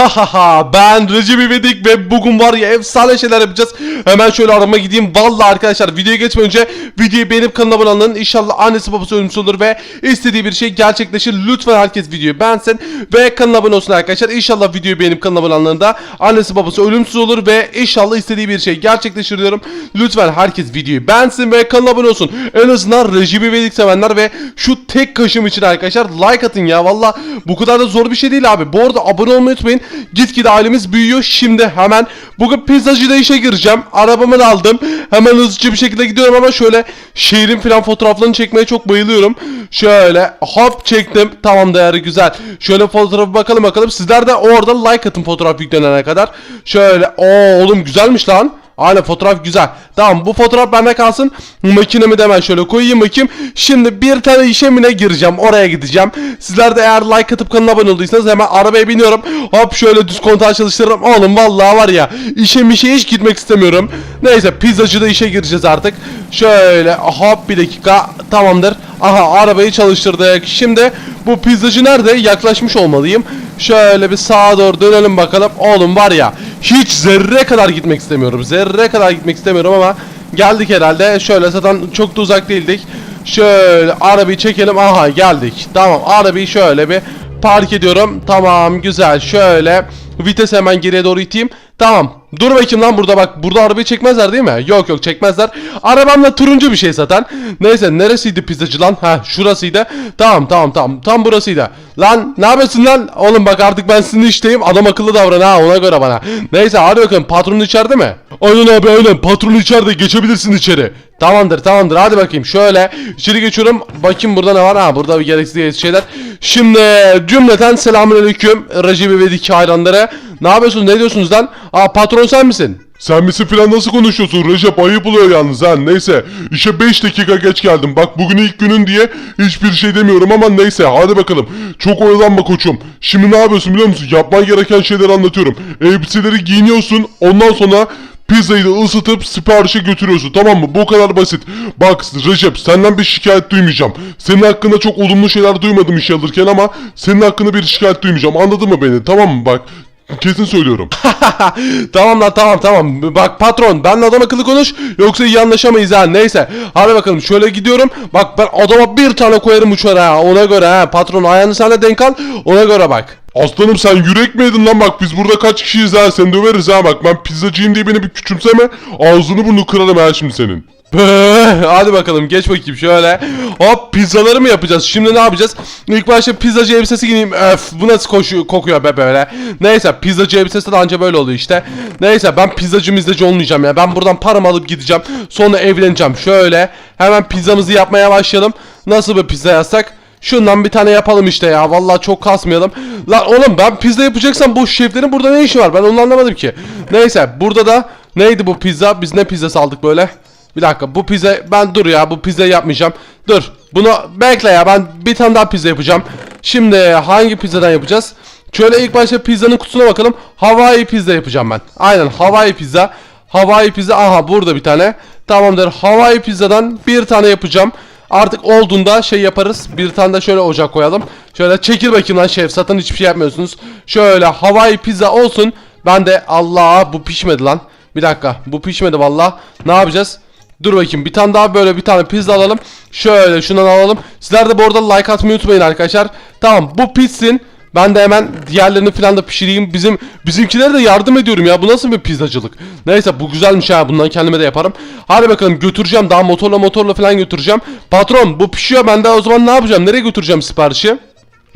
Ha ha ha ben Recep İvedik ve bugün var ya efsane şeyler yapacağız. Hemen şöyle arama gideyim. Vallahi arkadaşlar videoya geçmeden önce videoyu beğenip kanala abone olun. İnşallah annesi babası ölümsüz olur ve istediği bir şey gerçekleşir. Lütfen herkes videoyu beğensin ve kanala abone olsun arkadaşlar. İnşallah videoyu beğenip kanala abone olanların annesi babası ölümsüz olur ve inşallah istediği bir şey gerçekleşir diyorum. Lütfen herkes videoyu beğensin ve kanala abone olsun. En azından Recep İvedik sevenler ve şu tek kaşım için arkadaşlar like atın ya. Valla bu kadar da zor bir şey değil abi. Bu arada abone olmayı unutmayın. Gitgide ailemiz büyüyor. Şimdi hemen bugün pizzacıda işe gireceğim. Arabamı aldım. Hemen hızlıca bir şekilde gidiyorum ama şöyle şehrin falan fotoğraflarını çekmeye çok bayılıyorum. Şöyle hop çektim. Tamam değerli güzel. Şöyle fotoğrafı bakalım bakalım. Sizler de orada like atın fotoğraf yüklenene kadar. Şöyle o oğlum güzelmiş lan. Aynen fotoğraf güzel. Tamam bu fotoğraf bende kalsın. Makinemi de hemen şöyle koyayım bakayım. Şimdi bir tane işemine gireceğim. Oraya gideceğim. Sizler de eğer like atıp kanala abone olduysanız hemen arabaya biniyorum. Hop şöyle düz kontağı çalıştırırım. Oğlum vallahi var ya işe mişe hiç gitmek istemiyorum. Neyse pizzacıda işe gireceğiz artık. Şöyle hop bir dakika tamamdır. Aha arabayı çalıştırdık. Şimdi bu pizzacı nerede? Yaklaşmış olmalıyım. Şöyle bir sağa doğru dönelim bakalım. Oğlum var ya hiç zerre kadar gitmek istemiyorum. Zerre kadar gitmek istemiyorum ama geldik herhalde. Şöyle zaten çok da uzak değildik. Şöyle arabayı çekelim. Aha geldik. Tamam arabayı şöyle bir park ediyorum. Tamam güzel. Şöyle vites hemen geriye doğru iteyim. Tamam. Dur bakayım lan burada bak. Burada arabayı çekmezler değil mi? Yok yok çekmezler. Arabamla turuncu bir şey zaten. Neyse neresiydi pizzacı lan? Ha şurasıydı. Tamam tamam tamam. Tam burasıydı. Lan ne yapıyorsun lan? Oğlum bak artık ben sizin işteyim. Adam akıllı davran ha ona göre bana. Neyse hadi bakalım patronun içeride mi? Aynen abi aynen. Patron içeride geçebilirsin içeri. Tamamdır tamamdır hadi bakayım şöyle içeri geçiyorum bakayım burada ne var ha burada bir gereksiz şeyler Şimdi cümleten selamünaleyküm Recep İvedik hayranları. Ne yapıyorsunuz ne diyorsunuz lan? Aa patron sen misin? Sen misin filan nasıl konuşuyorsun? Recep ayıp oluyor yalnız ha neyse. İşe 5 dakika geç geldim. Bak bugün ilk günün diye hiçbir şey demiyorum ama neyse hadi bakalım. Çok oyalanma koçum. Şimdi ne yapıyorsun biliyor musun? Yapman gereken şeyleri anlatıyorum. Elbiseleri giyiniyorsun ondan sonra Pizzayı da ısıtıp siparişe götürüyorsun tamam mı? Bu kadar basit. Bak Recep senden bir şikayet duymayacağım. Senin hakkında çok olumlu şeyler duymadım iş alırken ama senin hakkında bir şikayet duymayacağım. Anladın mı beni? Tamam mı? Bak kesin söylüyorum. tamam lan tamam tamam. Bak patron benle adam akıllı konuş yoksa iyi anlaşamayız ha. Neyse. Hadi bakalım şöyle gidiyorum. Bak ben adama bir tane koyarım uçara ha. Ona göre ha. Patron ayağını de denk al. Ona göre bak. Aslanım sen yürek mi yedin lan bak biz burada kaç kişiyiz ha seni döveriz ha bak ben pizzacıyım diye beni bir küçümseme ağzını burnunu kırarım ha şimdi senin. Hadi bakalım geç bakayım şöyle. Hop pizzaları mı yapacağız? Şimdi ne yapacağız? İlk başta pizzacı elbisesi giyeyim. Öf bu nasıl koşuyor, kokuyor be böyle. Neyse pizzacı elbisesi de anca böyle oluyor işte. Neyse ben pizzacı mizzacı olmayacağım ya. Ben buradan paramı alıp gideceğim. Sonra evleneceğim. Şöyle hemen pizzamızı yapmaya başlayalım. Nasıl bir pizza yazsak? Şundan bir tane yapalım işte ya. Vallahi çok kasmayalım. Lan oğlum ben pizza yapacaksam bu şeflerin burada ne işi var? Ben onu anlamadım ki. Neyse burada da neydi bu pizza? Biz ne pizzası aldık böyle? Bir dakika bu pizza ben dur ya bu pizza yapmayacağım. Dur bunu bekle ya ben bir tane daha pizza yapacağım. Şimdi hangi pizzadan yapacağız? Şöyle ilk başta pizzanın kutusuna bakalım. Hawaii pizza yapacağım ben. Aynen Hawaii pizza. Hawaii pizza aha burada bir tane. Tamamdır Hawaii pizzadan bir tane yapacağım. Artık olduğunda şey yaparız. Bir tane de şöyle ocak koyalım. Şöyle çekil bakayım lan şef. Zaten hiçbir şey yapmıyorsunuz. Şöyle Hawaii pizza olsun. Ben de Allah bu pişmedi lan. Bir dakika bu pişmedi valla. Ne yapacağız? Dur bakayım bir tane daha böyle bir tane pizza alalım. Şöyle şundan alalım. Sizler de bu arada like atmayı unutmayın arkadaşlar. Tamam bu pişsin. Ben de hemen diğerlerini falan da pişireyim. Bizim bizimkilere de yardım ediyorum ya. Bu nasıl bir pizzacılık? Neyse bu güzelmiş ha. Bundan kendime de yaparım. Hadi bakalım götüreceğim. Daha motorla motorla falan götüreceğim. Patron bu pişiyor. Ben de o zaman ne yapacağım? Nereye götüreceğim siparişi?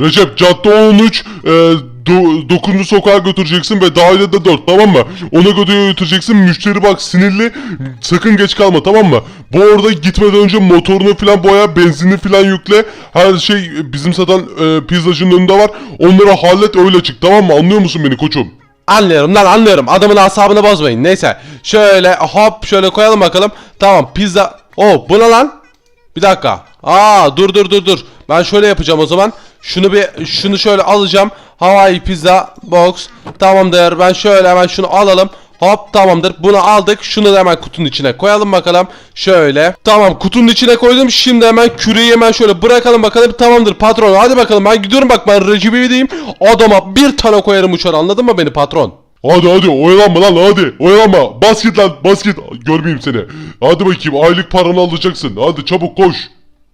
Recep cadde 13 e, do, 9. sokağa götüreceksin ve dairede 4 tamam mı? Ona göre götüreceksin müşteri bak sinirli sakın geç kalma tamam mı? Bu arada gitmeden önce motorunu falan boya benzinini falan yükle her şey bizim satan e, pizzacının önünde var onları hallet öyle çık tamam mı anlıyor musun beni koçum? Anlıyorum lan anlıyorum. Adamın asabını bozmayın. Neyse. Şöyle hop şöyle koyalım bakalım. Tamam pizza. Oh bu ne lan? Bir dakika. Aa dur dur dur dur. Ben şöyle yapacağım o zaman. Şunu bir şunu şöyle alacağım. Hawaii pizza box. Tamamdır. Ben şöyle hemen şunu alalım. Hop tamamdır. Bunu aldık. Şunu da hemen kutunun içine koyalım bakalım. Şöyle. Tamam kutunun içine koydum. Şimdi hemen küreği hemen şöyle bırakalım bakalım. Tamamdır patron. Hadi bakalım ben gidiyorum bak ben Recep İvedik'im. Adama bir tane koyarım uçar anladın mı beni patron? Hadi hadi oyalanma lan hadi oyalanma. Bas git lan bas git. Görmeyeyim seni. Hadi bakayım aylık paranı alacaksın. Hadi çabuk koş.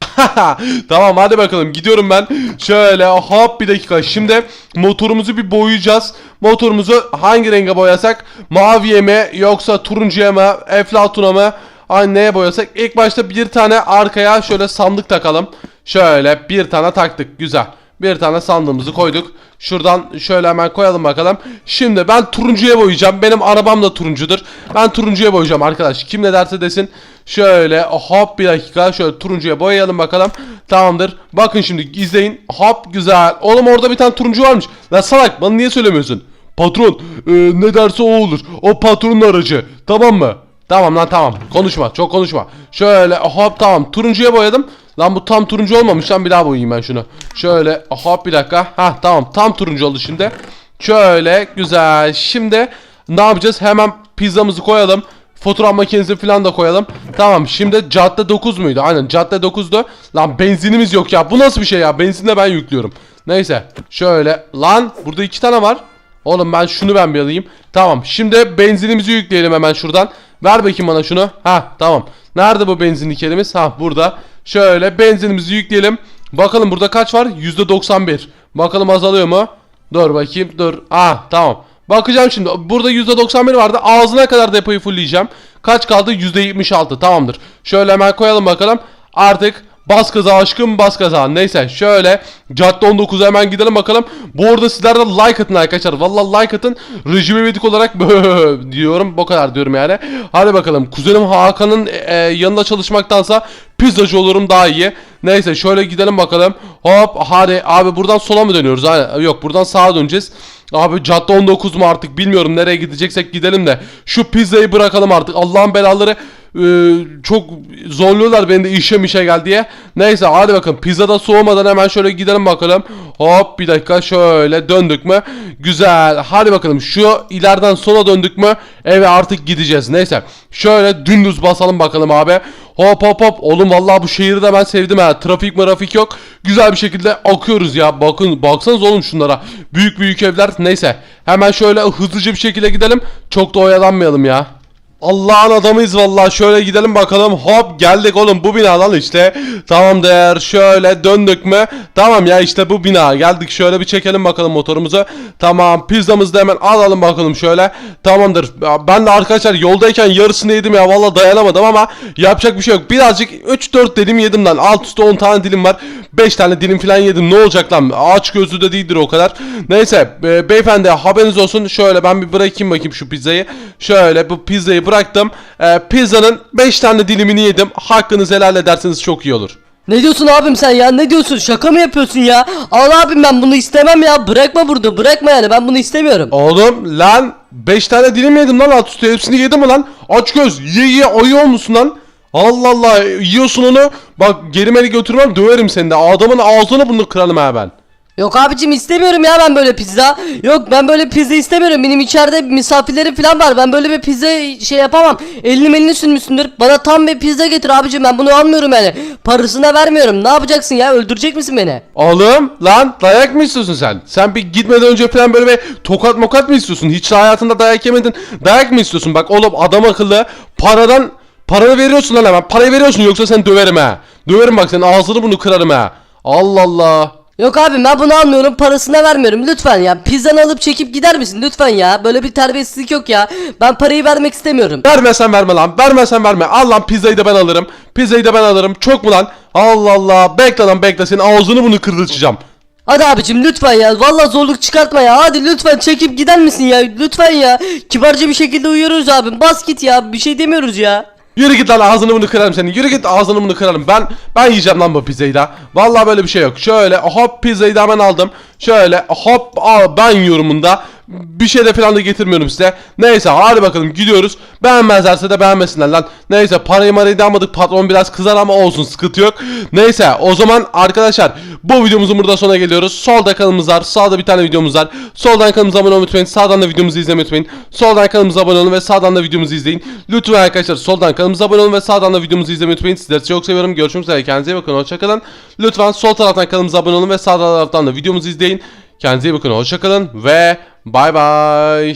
tamam hadi bakalım gidiyorum ben. Şöyle hop bir dakika. Şimdi motorumuzu bir boyayacağız. Motorumuzu hangi renge boyasak? Maviye mi yoksa turuncuya mı? Eflatuna mı? Ay neye boyasak? İlk başta bir tane arkaya şöyle sandık takalım. Şöyle bir tane taktık. Güzel. Bir tane sandığımızı koyduk. Şuradan şöyle hemen koyalım bakalım. Şimdi ben turuncuya boyayacağım. Benim arabam da turuncudur. Ben turuncuya boyayacağım arkadaş. Kim ne derse desin. Şöyle hop bir dakika. Şöyle turuncuya boyayalım bakalım. Tamamdır. Bakın şimdi izleyin. Hop güzel. Oğlum orada bir tane turuncu varmış. Lan salak bana niye söylemiyorsun? Patron e, ne derse o olur. O patronun aracı. Tamam mı? Tamam lan tamam. Konuşma. Çok konuşma. Şöyle hop tamam. Turuncuya boyadım. Lan bu tam turuncu olmamış lan bir daha boyayayım ben şunu. Şöyle hop bir dakika. Ha tamam tam turuncu oldu şimdi. Şöyle güzel. Şimdi ne yapacağız? Hemen pizzamızı koyalım. Fotoğraf makinesi falan da koyalım. Tamam şimdi cadde 9 muydu? Aynen cadde 9'du. Lan benzinimiz yok ya. Bu nasıl bir şey ya? Benzinle ben yüklüyorum. Neyse. Şöyle. Lan burada iki tane var. Oğlum ben şunu ben bir alayım. Tamam. Şimdi benzinimizi yükleyelim hemen şuradan. Ver bakayım bana şunu. Ha tamam. Nerede bu benzinlik yerimiz? Ha burada. Şöyle benzinimizi yükleyelim. Bakalım burada kaç var? %91. Bakalım azalıyor mu? Dur bakayım dur. Ah tamam. Bakacağım şimdi. Burada %91 vardı. Ağzına kadar depoyu fullleyeceğim. Kaç kaldı? %76. Tamamdır. Şöyle hemen koyalım bakalım. Artık bas gaza aşkım bas gaza. Neyse şöyle cadde 19'a hemen gidelim bakalım. Bu arada sizler de like atın arkadaşlar. Vallahi like atın. Recep İvedik olarak diyorum. Bu kadar diyorum yani. Hadi bakalım. Kuzenim Hakan'ın e, yanında çalışmaktansa pizzacı olurum daha iyi. Neyse şöyle gidelim bakalım. Hop hadi abi buradan sola mı dönüyoruz? Aynen. Yok buradan sağa döneceğiz. Abi cadde 19 mu artık bilmiyorum nereye gideceksek gidelim de şu pizzayı bırakalım artık. Allah'ın belaları e, çok zorluyorlar beni de işe mişe gel diye neyse hadi bakın pizzada soğumadan hemen şöyle gidelim bakalım hop bir dakika şöyle döndük mü güzel hadi bakalım şu ileriden sola döndük mü eve artık gideceğiz neyse şöyle dümdüz basalım bakalım abi Hop hop hop. Oğlum vallahi bu şehri de ben sevdim ha. Trafik marafik yok. Güzel bir şekilde akıyoruz ya. Bakın baksanız oğlum şunlara. Büyük büyük evler. Neyse. Hemen şöyle hızlıca bir şekilde gidelim. Çok da oyalanmayalım ya. Allah'ın adamıyız vallahi. Şöyle gidelim bakalım. Hop geldik oğlum. Bu binadan işte. Tamamdır. Şöyle döndük mü? Tamam ya işte bu bina. Geldik şöyle bir çekelim bakalım motorumuzu. Tamam pizzamızı da hemen alalım bakalım şöyle. Tamamdır. Ben de arkadaşlar yoldayken yarısını yedim ya. Vallahi dayanamadım ama yapacak bir şey yok. Birazcık 3-4 dilim yedim lan. Alt üstte 10 tane dilim var. 5 tane dilim falan yedim. Ne olacak lan? Aç gözlü de değildir o kadar. Neyse be- beyefendi haberiniz olsun. Şöyle ben bir bırakayım bakayım şu pizzayı. Şöyle bu pizzayı bıraktım. Ee, pizzanın 5 tane dilimini yedim. Hakkınızı helal ederseniz çok iyi olur. Ne diyorsun abim sen ya? Ne diyorsun? Şaka mı yapıyorsun ya? Al abim ben bunu istemem ya. Bırakma burada bırakma yani. Ben bunu istemiyorum. Oğlum lan 5 tane dilim yedim lan alt üstü hepsini yedim mi lan? Aç göz ye ye ayı olmuşsun lan. Allah Allah yiyorsun onu. Bak geri meri götürmem döverim seni de. Adamın ağzını bunu kırarım ha ben. Yok abicim istemiyorum ya ben böyle pizza Yok ben böyle pizza istemiyorum benim içeride misafirlerim falan var Ben böyle bir pizza şey yapamam Elini elini sürmüşsündür Bana tam bir pizza getir abicim ben bunu almıyorum yani Parasını da vermiyorum ne yapacaksın ya öldürecek misin beni Oğlum lan dayak mı istiyorsun sen? Sen bir gitmeden önce falan böyle bir tokat mokat mı istiyorsun? Hiç hayatında dayak yemedin. Dayak mı istiyorsun? Bak oğlum adam akıllı paradan paranı veriyorsun lan hemen. Parayı veriyorsun yoksa sen döverim ha. Döverim bak senin ağzını bunu kırarım ha. Allah Allah. Yok abi ben bunu almıyorum parasını da vermiyorum lütfen ya Pizzanı alıp çekip gider misin lütfen ya Böyle bir terbiyesizlik yok ya Ben parayı vermek istemiyorum Vermesen verme lan. Vermesen verme. Al lan pizzayı da ben alırım. Pizzayı da ben alırım. Çok mu lan? Allah Allah. Bekle lan bekle. Senin ağzını bunu kırdırtacağım. Hadi abicim lütfen ya vallahi zorluk çıkartma ya hadi lütfen çekip gider misin ya lütfen ya Kibarca bir şekilde uyuyoruz abim bas git ya bir şey demiyoruz ya Yürü git lan ağzını bunu kırarım senin. Yürü git ağzını bunu kırarım. Ben ben yiyeceğim lan bu pizzayı da. Vallahi böyle bir şey yok. Şöyle hop pizzayı da hemen aldım. Şöyle hop al ben yiyorum bunu da. Bir şey de falan da getirmiyorum size. Neyse hadi bakalım gidiyoruz. Beğenmezlerse de beğenmesinler lan. Neyse parayı marayı da almadık. Patron biraz kızar ama olsun sıkıntı yok. Neyse o zaman arkadaşlar bu videomuzun burada sonuna geliyoruz. Solda kanalımız var. Sağda bir tane videomuz var. Soldan kanalımıza abone olmayı unutmayın. Sağdan da videomuzu izlemeyi unutmayın. Soldan kanalımıza abone olun ve sağdan da videomuzu izleyin. Lütfen arkadaşlar soldan kanalımıza abone olun ve sağdan da videomuzu izlemeyi unutmayın. Sizleri çok seviyorum. Görüşmek üzere. Kendinize iyi bakın. Hoşçakalın. Lütfen sol taraftan kanalımıza abone olun ve sağ taraftan da videomuzu izleyin. Kendinize iyi bakın. Hoşçakalın ve bay bay.